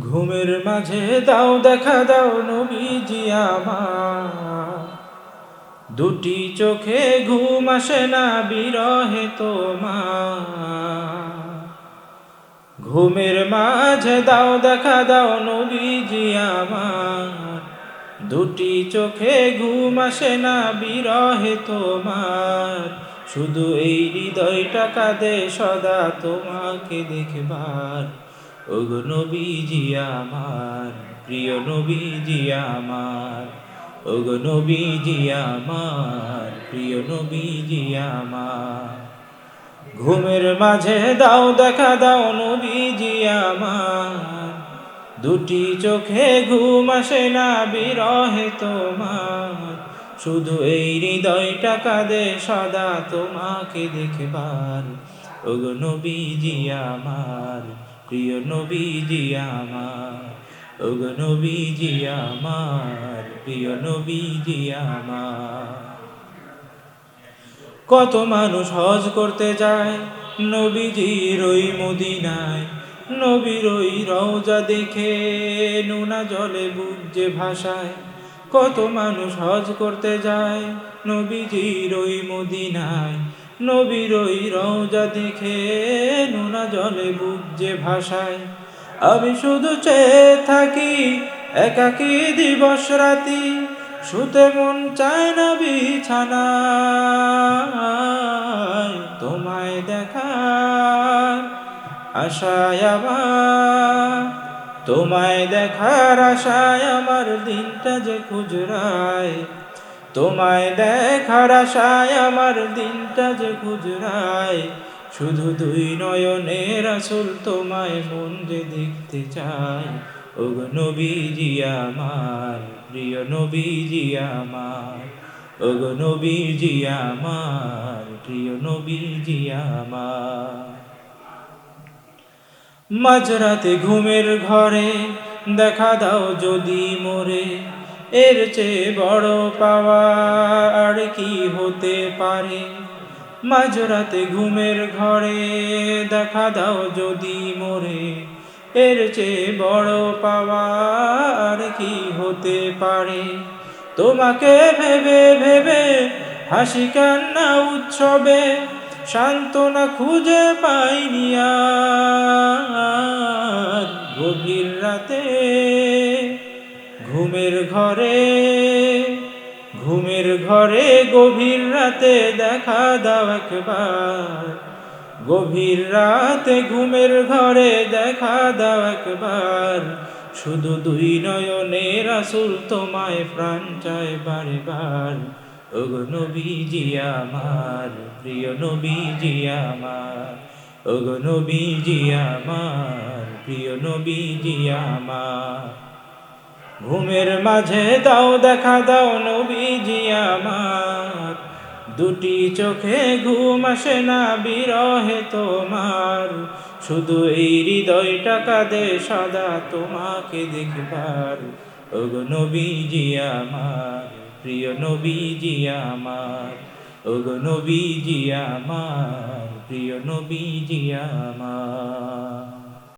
ঘুমের মাঝে দাও, দেখা দাও নবীজি আমার। দুটি চোখে ঘুম আসে না বিরহে তোমার। ঘুমের মাঝে দাও, দেখা দাও নবীজি আমার। দুটি চোখে ঘুম আসে না বিরহে তোমার। শুধু এই হৃদয়টা কাঁদে সদা তোমাকে দেখবার। ওগো নবীজি আমার, প্রিয় নবীজি আমার, ওগো নবীজি আমার, প্রিয় নবীজি আমার। ঘুমের মাঝে দাও, দেখা দাও নবীজি আমার। দুটি চোখে ঘুম আসে না, বিরহে তোমার। শুধু এই হৃদয়টা কাঁদে, সদা তোমাকে দেখবার। ওগো নবীজি আমার, প্রিয় নবীজি আমার, ওগো নবীজি আমার, প্রিয় নবীজি আমার। কত মানুষ হজ করতে যায়, নবীজির ওই মদিনায়, নবীর ওই রওজা দেখে নোনা জলে বুক যে ভাষায় কত মানুষ হজ করতে যায়। নবীজির ওই মদিনায়, নবীর ওই রওজা দেখে নোনা জলে বুক যে ভাষায় আমি শুধু চেয়ে থাকি একাকী দিবস রাতি, শুতে মন চায় না বিছানায়। তোমায় দেখা আশায় আমার তোমায় দেখার আশায় আমার দিনটা যে খুজরায় তোমায় দেখার আশায় আমার দিনটা যে খুজরায় শুধু দুই নয়নের আসল তোমায় মন যে দেখতে চায়। ওগো নবীজি আমার, প্রিয় নবীজি আমার। ওগো নবীজি আমার, প্রিয় নবীজি আমার। মাঝরাতে ঘুমের ঘরে দেখা দাও যদি মোরে। এর চেয়ে বড় পাওয়া আর কি হতে পারে? মাঝরাতে ঘুমের ঘরে দেখা দাও যদি মোরে। এর চেয়ে বড় পাওয়া আর কি হতে পারে? তোমাকে ভেবে ভেবে হাসি কান্না উৎসবে সান্ত্বনা খুঁজে পাইনি গভীর রাতে ঘুমের ঘরে ঘুমের ঘরে গভীর রাতে দেখা দাও একবার। গভীর রাতে ঘুমের ঘরে দেখা দাও একবার। শুধু দুই নয়নের আসুল তোমায় প্রাণ চায় বারে বার ওগো নবীজি আমার, প্রিয় নবীজি আমার, ওগো নবীজি আমার, প্রিয় নবীজি আমার। ঘুমের মাঝে দাও, দেখা দাও নবীজি আমার। দুটি চোখে ঘুম আসে না, বিরহে তোমার। শুধু এই হৃদয়টা কাঁদে, সদা তোমাকে দেখবার। ওগো নবীজি আমার। প্রিয় নবীজি আমার। ওগো নবীজি আমার প্রিয় নবীজি আমার।